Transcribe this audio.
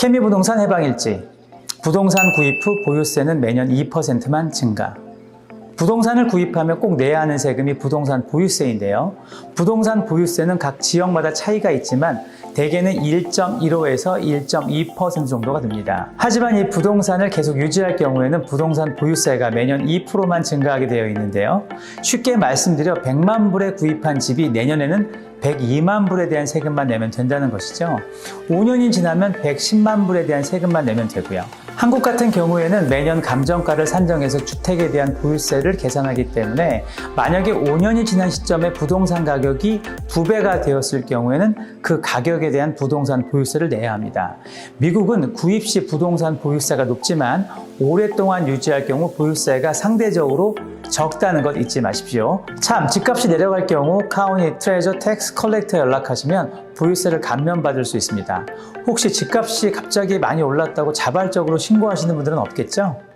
케미 부동산 해방일지 부동산 구입 후 보유세는 매년 2%만 증가 부동산을 구입하면 꼭 내야 하는 세금이 부동산 보유세인데요. 부동산 보유세는 각 지역마다 차이가 있지만 대개는 1.15에서 1.2% 정도가 됩니다. 하지만 이 부동산을 계속 유지할 경우에는 부동산 보유세가 매년 2%만 증가하게 되어 있는데요. 쉽게 말씀드려 100만 불에 구입한 집이 내년에는 102만 불에 대한 세금만 내면 된다는 것이죠. 5년이 지나면 110만 불에 대한 세금만 내면 되고요. 한국 같은 경우에는 매년 감정가를 산정해서 주택에 대한 보유세를 계산하기 때문에 만약에 5년이 지난 시점에 부동산 가격이 두 배가 되었을 경우에는 그 가격에 대한 부동산 보유세를 내야 합니다. 미국은 구입 시 부동산 보유세가 높지만 오랫동안 유지할 경우 보유세가 상대적으로 적다는 것 잊지 마십시오. 참, 집값이 내려갈 경우 카운티 트레저 텍스 컬렉터 연락하시면 보유세를 감면받을 수 있습니다. 혹시 집값이 갑자기 많이 올랐다고 자발적으로 신고하시는 분들은 없겠죠?